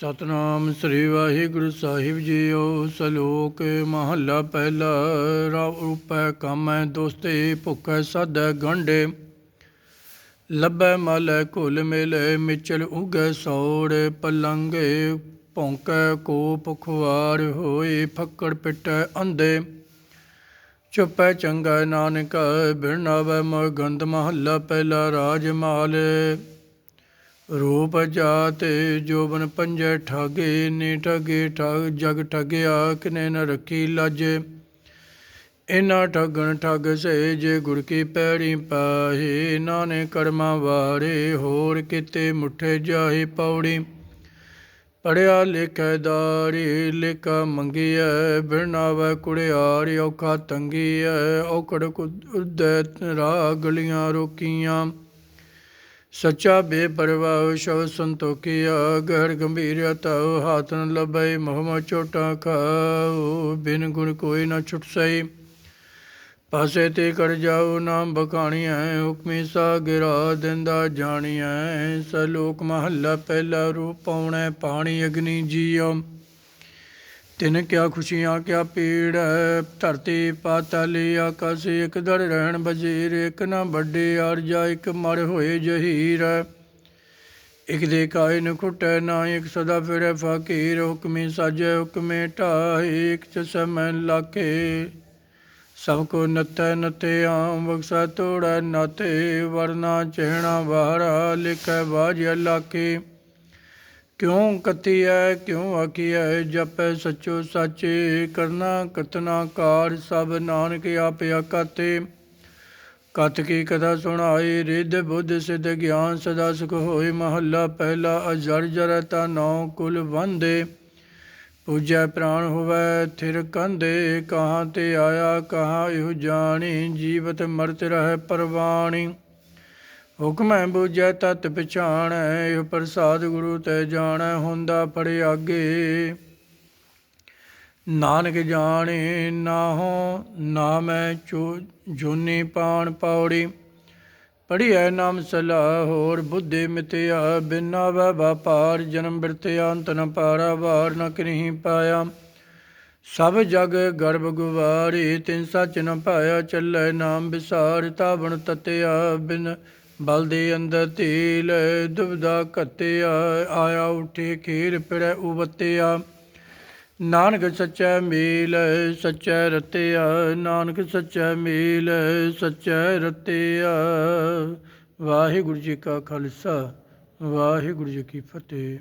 ਸਤਨਾਮ ਸ੍ਰੀ ਵਾਹਿਗੁਰੂ ਸਾਹਿਬ ਜੀਓ, ਸਲੋਕ ਮਹੱਲਾ ਪਹਿਲਾ ਰਵ ਰੂਪੈ ਕਾਮੈ ਦੋਸਤੇ, ਭੁਖੈ ਸਾਧੈ ਗੰਢੇ। ਲੱਭੈ ਮਲੈ ਕੁਲ ਮਿਲੇ, ਮਿਚਲ ਉਗੈ ਸੌੜ ਪਲੰਗੇ ਭੌਂਕੈ ਕੋਪ ਖੁਆਰ ਹੋਏ, ਫੱਕੜ ਪਿਟੈ ਅੰਧੇ। ਚੁੱਪੈ ਚੰਗਾ ਨਾਨਕ ਬਿਰਨਾਵੈ ਮੋਇ ਗੰਧ ਮਹੱਲਾ ਪਹਿਲਾ ਰਾਜ ਮਾਲ ਰੂਪ ਜਾਤ ਜੋਬਨ ਪੰਜੈ ਠਾਗੇ, ਨੀ ਠਗੇ ਠਗ, ਜਗ ਠਗਿਆ ਕਿਨੇ ਨ ਰੱਖੀ ਲਾਜੇ। ਇਨਾ ਠਗਣ ਠਗ ਸੇ ਜੇ ਗੁਰ ਕੀ ਪੈੜੀ ਪਾਹੇ ਨਾਨੇ ਕਰਮਾਂ ਵਾਰੇ ਹੋਰ ਕਿਤੇ ਮੁਠੇ ਜਾਹੇ ਪੌੜੀ। ਪੜਿਆ ਲਿਖੈ ਦਾਰੀ, ਲਿਖਾ ਮੰਗੀਐ ਬਿਰਨਾਵੈ ਕੁੜਿਆਰ, ਔਖਾ ਤੰਗੀਐ, ਔਕੜ ਕੁਦੈ ਰਾਹ ਗਲੀਆਂ ਰੋਕੀਆਂ। ਸੱਚਾ ਬੇਪਰਵਾਹ ਸ਼ਵ ਸੰਤੋਖਿਆ, ਗਹਿਰ ਗੰਭੀਰ ਤਉ ਹਾਥ ਨ ਲਬੈ ਮੋਹ ਚੋਟਾ ਖਾਉ ਬਿਨ ਗੁਣ ਕੋਈ ਨ ਛੁਟਸਾਈ ਪਾਸੇ ਤੇ ਕਰ ਜਾਉ ਨਾਮ ਬਖਾਣੀਐ, ਹੁਕਮੀ ਸਾ ਗਿਰਾ ਦਿੰਦਾ ਜਾਣੀਐ, ਸਲੋਕ ਮਹੱਲਾ ਪਹਿਲਾ ਰੂਪ ਪਾਉਣੈ, ਪਾਣੀ ਅਗਨੀ ਜੀਉ ਤਿਨ ਕਿਆ ਖੁਸ਼ੀਆਂ, ਕਿਆ ਪੀੜ ਹੈ। ਧਰਤੀ ਪਾਤਾਲੀ ਆਕਾਸ਼ ਇਕ ਦਰ ਰਹਿਣ ਬਜੀਰ, ਇਕ ਨਾ ਵੱਡੇ ਅਰਜਾ ਇਕ ਮਰ ਹੋਏ ਜਹੀਰ ਇਕ ਦੇ ਕਾਇ ਨ ਖੁਟੈ, ਨਾ ਇਕ ਸਦਾ ਫਿਰੈ ਫਕੀਰ, ਹੁਕਮੀ ਸਾਜੈ, ਹੁਕਮੇ ਢਾਈ ਇਕ ਚ ਸਮੈ ਲਾਕੇ ਸਭ ਕੋ ਨਤੈ ਨਤੇ ਆਮ, ਬਖਸ਼ਾ ਤੋੜੈ ਨਾਤੇ ਵਰਨਾ ਚਹਿਣਾ ਵਾਰਾ, ਲਿਖੈ ਬਾਜ ਲਾਕੇ ਕਿਉਂ ਕਤੀਐ ਕਿਉ ਆਖੀਐ, ਜਪੈ ਸਚੋ ਸਾਚੇ, ਕਰਨਾ ਕਤਨਾ ਕਾਰ, ਸਭ ਨਾਨਕ ਆਪ ਆਕਾਤੇ। ਕਤ ਕੀ ਕਥਾ ਸੁਣਾਈ, ਰਿੱਧ ਬੁੱਧ ਸਿਧ ਗਿਆਨ, ਸਦਾ ਸੁਖ ਹੋਏ ਮਹੱਲਾ ਪਹਿਲਾ, ਅਜਰ ਜਰ ਤਾ ਨੌ ਕੁਲ ਵੰਦੇ। ਪੂਜੈ ਪ੍ਰਾਣ ਹੋਵੈ, ਥਿਰ ਕੰਦੇ ਕਹਾਂ ਤੇ ਆਇਆ, ਕਹਾਂ ਇਹ ਜਾਣੀ, ਜੀਵਤ ਮਰਤ ਰਹਿ ਪਰਵਾਣੀ। ਹੁਕਮੈ ਬੂਝੈ ਤਤ ਪਛਾਣੈ, ਇਹ ਪ੍ਰਸਾਦ ਗੁਰੂ ਤੇ ਜਾਣੈ, ਹੁੰਦਾ ਪੜੇ ਆਗੇ। ਨਾਨਕ ਜਾਣੇ ਨਾਹੋ, ਨਾਮੈ ਚੋ, ਜੋਨੀ ਪਾਣ ਪੌੜੀ। ਪੜੀਐ ਨਾਮ ਸਲਾਹ ਹੋਰ, ਬੁੱਧੇ ਮਿਤਿਆ, ਬਿਨਾ ਵੈ ਵਪਾਰ ਜਨਮ ਬਿਰਤਿਆ, ਅੰਤ ਨ ਪਾਰਾ, ਵਾਰ ਨ ਕਰੀ ਪਾਇਆ। ਸਭ ਜਗ ਗਰਭ ਗੁਵਾਰੀ, ਤਿਨ ਸੱਚ ਨ ਪਾਇਆ, ਚੱਲੈ ਨਾਮ ਵਿਸਾਰ ਤਾਵਣ ਤਤਿਆ, ਬਿਨ ਬਲ ਦੇ ਅੰਦਰ ਧੀਲ ਦੁਬਦਾ ਘਤਿਆ ਆਇਆ ਉਠੇ ਖੀਰ ਪਿੜੈ ਉਵਤਿਆ। ਨਾਨਕ ਸੱਚਾ ਮੇਲ, ਸੱਚਾ ਰਤਿਆ। ਨਾਨਕ ਸੱਚੈ ਮੀਲ, ਸੱਚੈ ਰਤਿਆ। ਵਾਹਿਗੁਰੂ ਜੀ ਕਾ ਖਾਲਸਾ, ਵਾਹਿਗੁਰੂ ਜੀ ਕੀ ਫਤਿਹ।